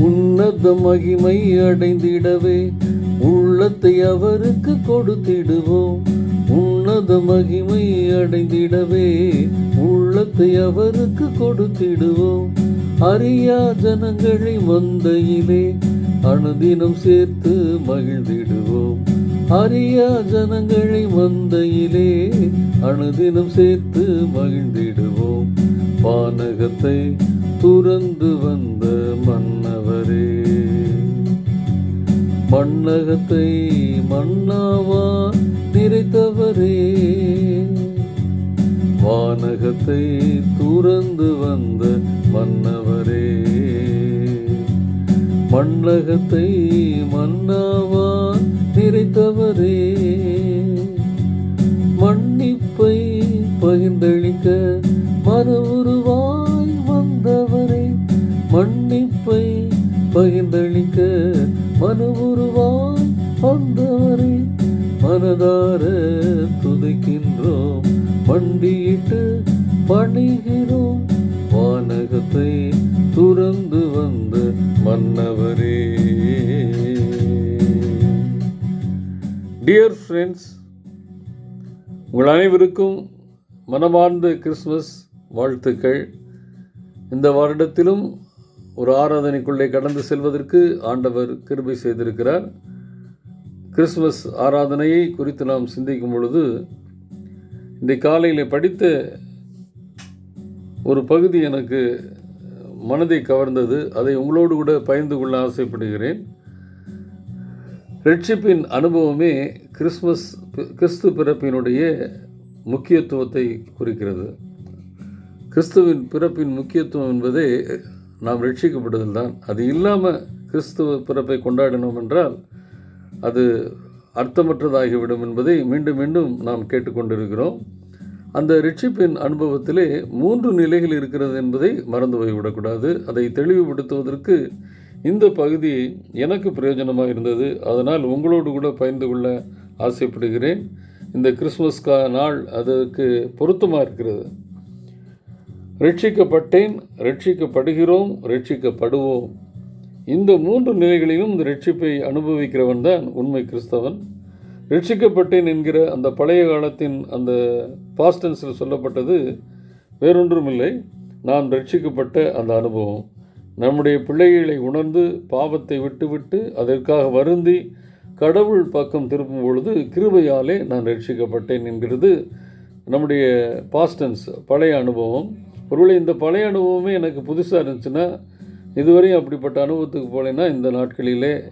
உன்னத மகிமை அடைந்திடவே உள்ளத்தை அவருக்கு கொடுத்திடுவோம். உன்னத மகிமை அடைந்திடவே உள்ளத்தை அவருக்கு கொடுத்திடுவோம். அறியா ஜனங்களை மந்தையிலே அணுதினம் சேர்த்து மகிழ்ந்திடுவோம். அறியா ஜனங்களை மந்தையிலே அணுதினம் சேர்த்து மகிழ்ந்திடுவோம். பானகத்தை துறந்து வந்த மன்னவரே. மன்னகத்தை மன்னாவா நிறைத்தவரே. வானகத்தை துறந்து வந்த மன்னவரே. மண்ணகத்தை மன்னாவான் நிறைத்தவரே. மன்னிப்பை பகிர்ந்தளிக்க மறு உருவாய் வந்தவரே. மன்னிப்பை பகிர்ந்தளிக்க மனு உருவாய் வந்தவரே. மனதார துதிக்கின்றோம் மண்டியிட்டு பணிகிறோம். வானகத்தை துறந்து வந்த மன்னவர் ஃப்ரெண்ட்ஸ் உங்கள் அனைவருக்கும் மனமார்ந்த கிறிஸ்மஸ் வாழ்த்துக்கள். இந்த வருடத்திலும் ஒரு ஆராதனைக்குள்ளே கடந்து செல்வதற்கு ஆண்டவர் கிருபை செய்திருக்கிறார். கிறிஸ்மஸ் ஆராதனையை குறித்து நாம் சிந்திக்கும் பொழுது இந்த காலையில் படித்த ஒரு பகுதி எனக்கு மனதை கவர்ந்தது. அதை உங்களோடு கூட பகிர்ந்து கொள்ள ஆசைப்படுகிறேன். ரட்சிப்பின் அனுபவமே கிறிஸ்மஸ் கிறிஸ்து பிறப்பினுடைய முக்கியத்துவத்தை குறிக்கிறது. கிறிஸ்துவின் பிறப்பின் முக்கியத்துவம் என்பதே நாம் ரட்சிக்கப்படுதல் தான். அது இல்லாமல் கிறிஸ்துவ பிறப்பை கொண்டாடினோம் என்றால் அது அர்த்தமற்றதாகிவிடும் என்பதை மீண்டும் மீண்டும் நாம் கேட்டுக்கொண்டிருக்கிறோம். அந்த ரட்சிப்பின் அனுபவத்திலே மூன்று நிலைகள் இருக்கிறது என்பதை மறந்து போய்விடக்கூடாது. அதை தெளிவுபடுத்துவதற்கு இந்த பகுதி எனக்கு பிரயோஜனமாக இருந்தது. அதனால் உங்களோடு கூட பகிர்ந்து கொள்ள ஆசைப்படுகிறேன். இந்த கிறிஸ்மஸ் கா நாள் அதற்கு பொருத்தமாக இருக்கிறது. ரட்சிக்கப்பட்டேன் ரட்சிக்கப்படுகிறோம் ரட்சிக்கப்படுவோம். இந்த மூன்று நிலைகளிலும் இந்த ரட்சிப்பை அனுபவிக்கிறவன் தான் உண்மை கிறிஸ்தவன். ரட்சிக்கப்பட்டேன் என்கிற அந்த பழைய காலத்தின் அந்த பாஸ்டன்ஸில் சொல்லப்பட்டது வேறொன்றுமில்லை. நான் ரட்சிக்கப்பட்ட அந்த அனுபவம். நம்முடைய பிள்ளைகளை உணர்ந்து பாவத்தை விட்டுவிட்டு அதற்காக வருந்தி கடவுள் பக்கம் திருப்பும் பொழுது கிருபையாலே நான் ரட்சிக்கப்பட்டேன் என்கிறது நம்முடைய பாஸ்டன்ஸ் பழைய அனுபவம். ஒருவேளை இந்த பழைய அனுபவமே எனக்கு புதுசாக இருந்துச்சுன்னா இதுவரையும் அப்படிப்பட்ட அனுபவத்துக்கு போலேன்னா இந்த நாட்களிலே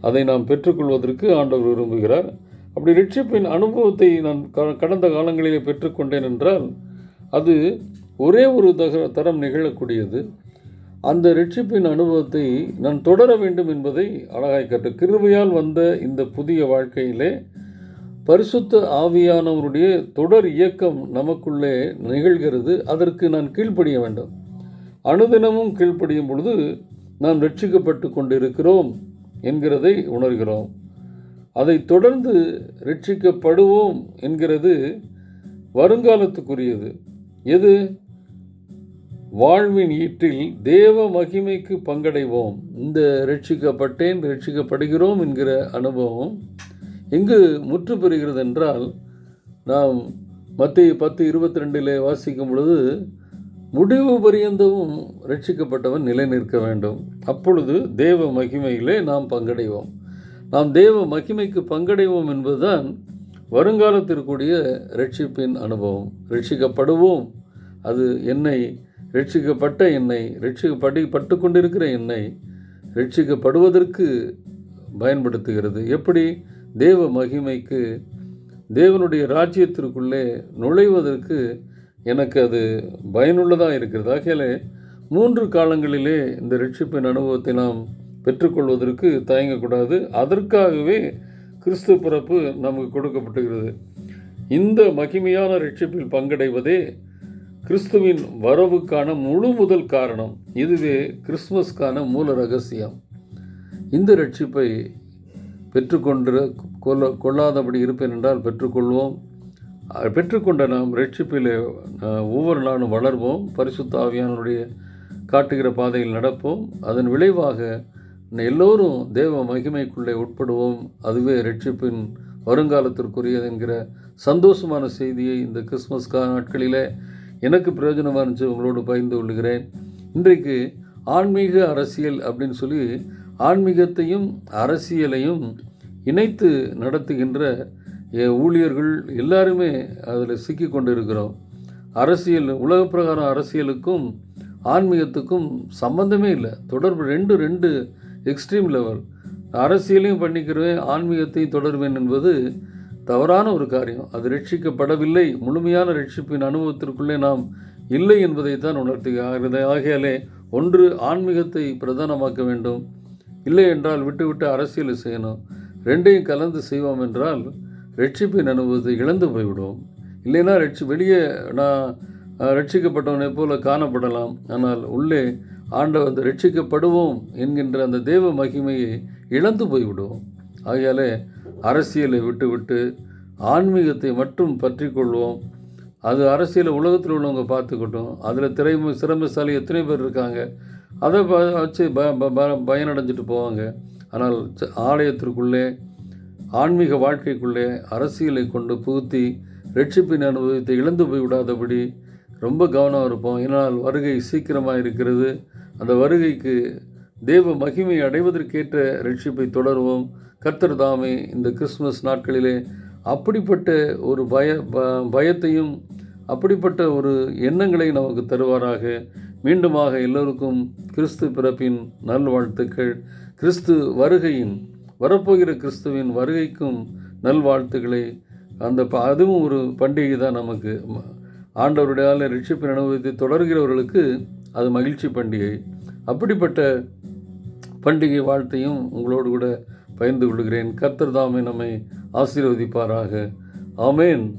அதை நாம் பெற்றுக்கொள்வதற்கு ஆண்டவர் விரும்புகிறார். அப்படி ரட்சிப்பின் அனுபவத்தை நான் க- கடந்த காலங்களிலே பெற்றுக்கொண்டேன் என்றால் அது ஒரே ஒரு தக தரம் நிகழக்கூடியது. அந்த ரட்சிப்பின் அனுபவத்தை நான் தொடர வேண்டும் என்பதை அழகாய் கற்று கிருபையால் வந்த இந்த புதிய வாழ்க்கையிலே பரிசுத்த ஆவியானவருடைய தொடர் இயக்கம் நமக்குள்ளே நிகழ்கிறது. அதற்கு நான் கீழ்ப்படிய வேண்டும். அனுதினமும் கீழ்ப்படியும் பொழுது நாம் ரட்சிக்கப்பட்டு கொண்டிருக்கிறோம் என்கிறதை உணர்கிறோம். அதை தொடர்ந்து ரட்சிக்கப்படுவோம் என்கிறது வருங்காலத்துக்குரியது. எது? வாழ்வின் ஈற்றில் தேவ மகிமைக்கு பங்கடைவோம். இந்த ரட்சிக்கப்பட்டேன் ரட்சிக்கப்படுகிறோம் என்கிற அனுபவம் எங்கு முற்று பெறுகிறது என்றால் நாம் மத்திய பத்து இருபத்தி ரெண்டிலே வாசிக்கும் பொழுது முடிவு பரியந்தமும் ரட்சிக்கப்பட்டவன் நிலை நிற்க வேண்டும். அப்பொழுது தேவ மகிமையிலே நாம் பங்கடைவோம். நாம் தேவ மகிமைக்கு பங்கடைவோம் என்பதுதான் வருங்காலத்திற்குரிய ரட்சிப்பின் அனுபவம். ரட்சிக்கப்படுவோம். அது என்னை ரட்சிக்கப்பட்ட என்னை ரட்சிக்கப்படி பட்டு கொண்டிருக்கிற என்னை ரட்சிக்கப்படுவதற்கு பயன்படுத்துகிறது. எப்படி? தேவ மகிமைக்கு தேவனுடைய ராஜ்யத்திற்குள்ளே நுழைவதற்கு எனக்கு அது பயனுள்ளதாக இருக்கிறது. ஆகையிலே மூன்று காலங்களிலே இந்த ரட்சிப்பின் அனுபவத்தை நாம் பெற்றுக்கொள்வதற்கு தயங்கக்கூடாது. அதற்காகவே கிறிஸ்து பிறப்பு நமக்கு கொடுக்கப்பட்டுகிறது. இந்த மகிமையான ரட்சிப்பில் பங்கடைவதே கிறிஸ்துவின் வரவுக்கான முழு முதல் காரணம் இதுவே கிறிஸ்மஸ்க்கான மூல ரகசியம். இந்த ரட்சிப்பை பெற்றுக்கொண்டு கொள்ள கொள்ளாதபடி இருப்பேன் என்றால் பெற்றுக்கொள்வோம். பெற்றுக்கொண்ட நாம் ரட்சிப்பிலே ஒவ்வொரு நாளும் வளர்வோம். பரிசுத்த ஆவியானவருடைய காட்டுகிற பாதையில் நடப்போம். அதன் விளைவாக எல்லோரும் தேவ மகிமைக்குள்ளே உட்படுவோம். அதுவே ரட்சிப்பின் வருங்காலத்திற்குரியது என்கிற சந்தோஷமான செய்தியை இந்த கிறிஸ்மஸ் நாட்களிலே எனக்கு பிரயோஜனமாக இருந்துச்சு உங்களோடு பகிர்ந்து கொள்கிறேன். இன்றைக்கு ஆன்மீக அரசியல் அப்படின்னு சொல்லி ஆன்மீகத்தையும் அரசியலையும் இணைத்து நடத்துகின்ற ஊழியர்கள் எல்லாருமே அதில் சிக்கி கொண்டு இருக்கிறோம் அரசியல் உலக பிரகாரம் அரசியலுக்கும் ஆன்மீகத்துக்கும் சம்பந்தமே இல்லை. தொடர்பு ரெண்டு ரெண்டு எக்ஸ்ட்ரீம் லெவல் அரசியலையும் பண்ணிக்கிறேன் ஆன்மீகத்தையும் தொடர்வேன் என்பது தவறான ஒரு காரியம். அது ரட்சிக்கப்படவில்லை. முழுமையான ரட்சிப்பின் அனுபவத்திற்குள்ளே நாம் இல்லை என்பதை தான் உணர்த்துகிறது ஆகையாலே ஒன்று ஆன்மீகத்தை பிரதானமாக்க வேண்டும். இல்லை என்றால் விட்டுவிட்டு அரசியலை செய்யணும். ரெண்டையும் கலந்து செய்வோம் என்றால் ரட்சிப்பின் அனுபவத்தை இழந்து போய்விடுவோம். இல்லைன்னா ரட்சி வெளியே நான் ரட்சிக்கப்பட்டவனை ரட்சிக்கப்பட்டவனைப் போல காணப்படலாம். ஆனால் உள்ளே ஆண்டவர் அந்த ரட்சிக்கப்படுவோம் என்கின்ற அந்த தேவ மகிமையை இழந்து போய்விடுவோம். ஆகையாலே அரசியலை விட்டுவிட்டு ஆன்மீகத்தை மட்டும் பற்றி கொள்வோம் அது அரசியல் உலகத்தில் உள்ளவங்க பார்த்துக்கட்டும். அதில் திறமை சிறமசாலி எத்தனை பேர் இருக்காங்க? அதை ப- வச்சு ப ப- ப- பயனடைஞ்சிட்டு போவாங்க. ஆனால் ச- ஆலயத்திற்குள்ளே ஆன்மீக வாழ்க்கைக்குள்ளே அரசியலை கொண்டு புகுத்தி ரட்சிப்பின் அனுபவத்தை இழந்து போய் விடாதபடி ரொம்ப கவனம் இருப்போம். ஏன்னால் வருகை சீக்கிரமாக இருக்கிறது. அந்த வருகைக்கு தேவ மகிமை அடைவதற்கேற்ற ரட்சிப்பை தொடருவோம். கர்த்தர் தாமே இந்த கிறிஸ்மஸ் நாட்களிலே அப்படிப்பட்ட ஒரு பய பயத்தையும் அப்படிப்பட்ட ஒரு எண்ணங்களை நமக்கு தருவாராக. மீண்டுமாக எல்லோருக்கும் கிறிஸ்து பிறப்பின் நல்வாழ்த்துக்கள் கிறிஸ்து வருகையின் வரப்போகிற கிறிஸ்துவின் வருகைக்கும் நல்வாழ்த்துக்களை அந்த ப- அதுவும் ஒரு பண்டிகை தான் நமக்கு. ஆண்டவருடைய ரட்சிப்பின் அனுபவத்தை தொடர்கிறவர்களுக்கு அது மகிழ்ச்சி பண்டிகை. அப்படிப்பட்ட பண்டிகை வாழ்த்தையும் உங்களோடு கூட பகிர்ந்து கொள்கிறேன். கர்த்தர் தாமே நம்மை ஆசீர்வதிப்பாராக. ஆமேன்.